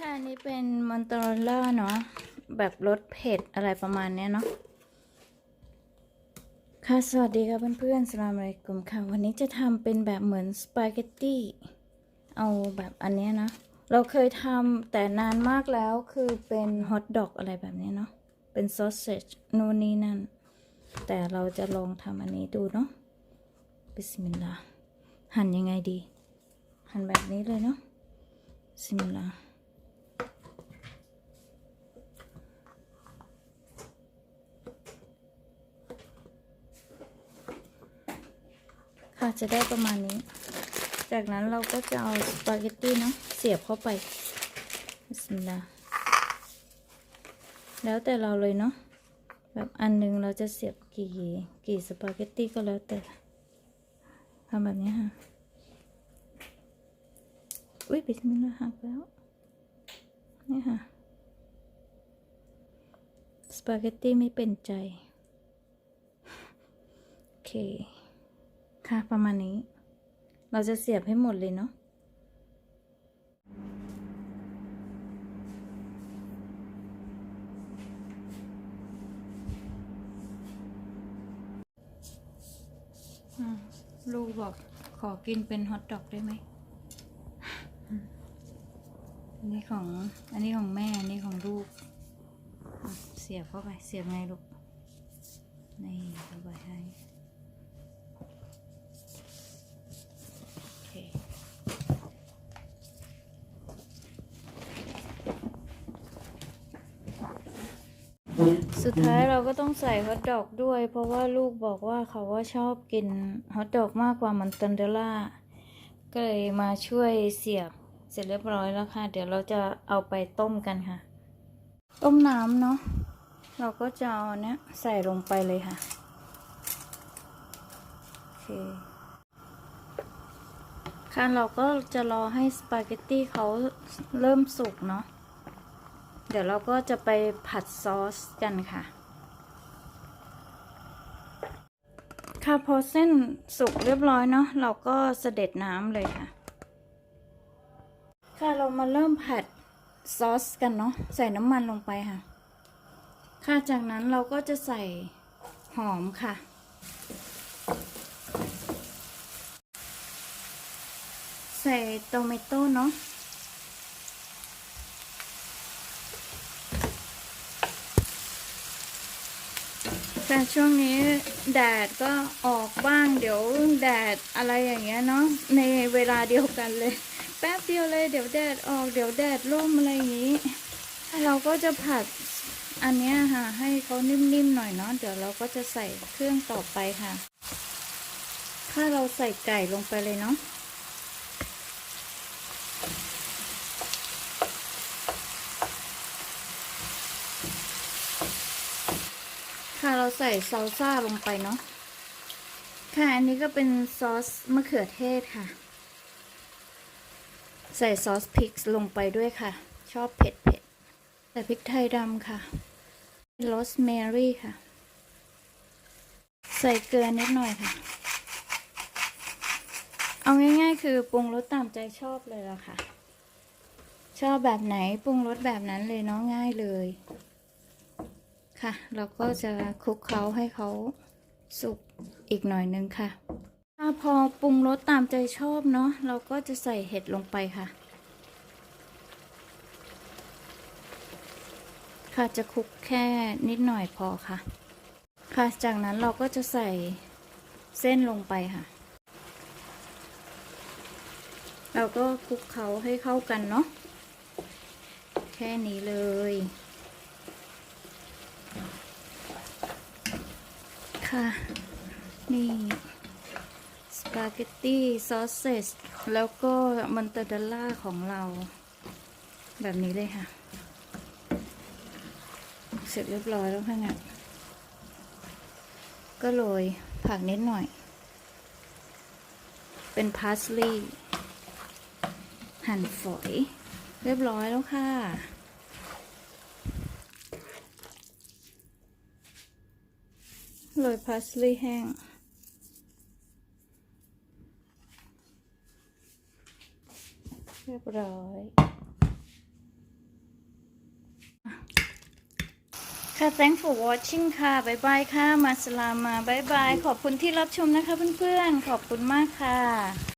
ค่ะนนี้เป็นมอนตอร์ล่าเนาะแบบรสเผ็ดอะไรประมาณเนี้ยเนาะค่ะ สวัสดีค่ะเพื่อนๆสลามอะลัยกุมค่ะ วันนี้จะทำเป็นแบบเหมือนสปาเกตตี้ เอาแบบอันเนี้ยนะ เราเคยทำแต่นานมากแล้วคือเป็นฮอทดอกอะไรแบบเนี้ยเนาะ เป็นซอสเซจนู่นนี่นั่น แต่เราจะลองทำอันนี้ดูเนาะ บิสมิลลาห์หั่นยังไงดี หั่นแบบนี้เลยเนาะบิสมิลลาห์ ค่ะจะได้ประมาณนี้ จากนั้นเราก็จะเอาสปาเกตตี้เนาะเสียบเข้าไปบิสมิลลาแล้วแต่เราเลยเนาะแบบอันหนึงเราจะเสียบกี่กี่สปาเกตตี้ก็แล้วแต่ทำแบบนี้ค่ะอุ้ยบิสมิลลาห์หักแล้วนี่ค่ะสปาเกตตี้ไม่เป็นใจ โอเค ค่ะ ประมาณนี้ เราจะเสียบให้หมดเลยเนาะลูกบอกขอกินเป็นฮอทดอกได้ไหม อันนี้ของ อันนี้ของแม่ อันนี้ของลูก เสียบเข้าไป เสียบไงลูก นี่เข้าไปให้ โอเค สุดท้ายเราก็ต้องใส่ฮอทดอกด้วย เพราะว่าลูกบอกว่าเขาว่าชอบกินฮอทดอกมากกว่ามันตันเดล่าก็เลยมาช่วยเสียบเสร็จเรียบร้อยแล้วค่ะ เดี๋ยวเราจะเอาไปต้มกันค่ะ ต้มน้ำเนาะเราก็จะเอาเนี้ยใส่ลงไปเลยค่ะโอเคค่ะเราก็จะรอให้สปาเกตตี้เขาเริ่มสุกเนาะ เดี๋ยวเราก็จะไปผัดซอสกันค่ะ ค่ะพอเส้นสุกเรียบร้อยเนาะเราก็เสด็จน้ำเลยค่ะ ค่ะเรามาเริ่มผัดซอสกันเนาะใส่น้ำมันลงไปค่ะ ค่ะจากนั้นเราก็จะใส่หอมค่ะ ใส่โตเมโต้เนาะ แต่ช่วงนี้แดดก็ออกบ้างเดี๋ยวแดดอะไรอย่างเงี้ยเนาะในเวลาเดียวกันเลย แป๊บเดียวเลยเดี๋ยวแดดออกเดี๋ยวแดดร่มอะไรอย่างงี้ เราก็จะผัดอันเนี้ยค่ะ ให้เขานิ่มๆหน่อยเนาะเดี๋ยวเราก็จะใส่เครื่องต่อไปค่ะ ถ้าเราใส่ไก่ลงไปเลยเนาะ เราใส่ซอลซ่าลงไปเนาะ ค่ะ อันนี้ก็เป็นซอสมะเขือเทศค่ะ ใส่ซอสพริกลงไปด้วยค่ะ ชอบเผ็ดเผ็ดใส่พริกไทยดำค่ะโรสแมรี่ค่ะ ใส่เกลือนิดหน่อยค่ะ เอาง่าย ๆ คือปรุงรสตามใจชอบเลยละค่ะ ชอบแบบไหนปรุงรสแบบนั้นเลยเนาะง่ายเลย ค่ะ เราก็จะคลุกเคล้าให้เขาสุกอีกหน่อยนึงค่ะถ้าพอปรุงรสตามใจชอบเนาะเราก็จะใส่เห็ดลงไปค่ะ ค่ะจะคลุกแค่นิดหน่อยพอค่ะ ค่ะจากนั้นเราก็จะใส่เส้นลงไปค่ะ เราก็คลุกเคล้าให้เข้ากันเนาะแค่นี้เลย ค่ะ นี่ สปาเกตตี้ ซอสเซสแล้วก็มันตาดล่าของเรา แบบนี้เลยค่ะ เสร็จเรียบร้อยแล้วค่ะเนี่ยก็โรยผักนิดหน่อย เป็นพาสลีย์หั่นฝอย เรียบร้อยแล้วค่ะ โรยพาสลีย์แห้ง เรียบร้อยค่ะ thanks for watching ค่ะบายบายค่ะ มาสลามาบายบาย ขอบคุณที่รับชมนะคะเพื่อนๆ ขอบคุณมากค่ะ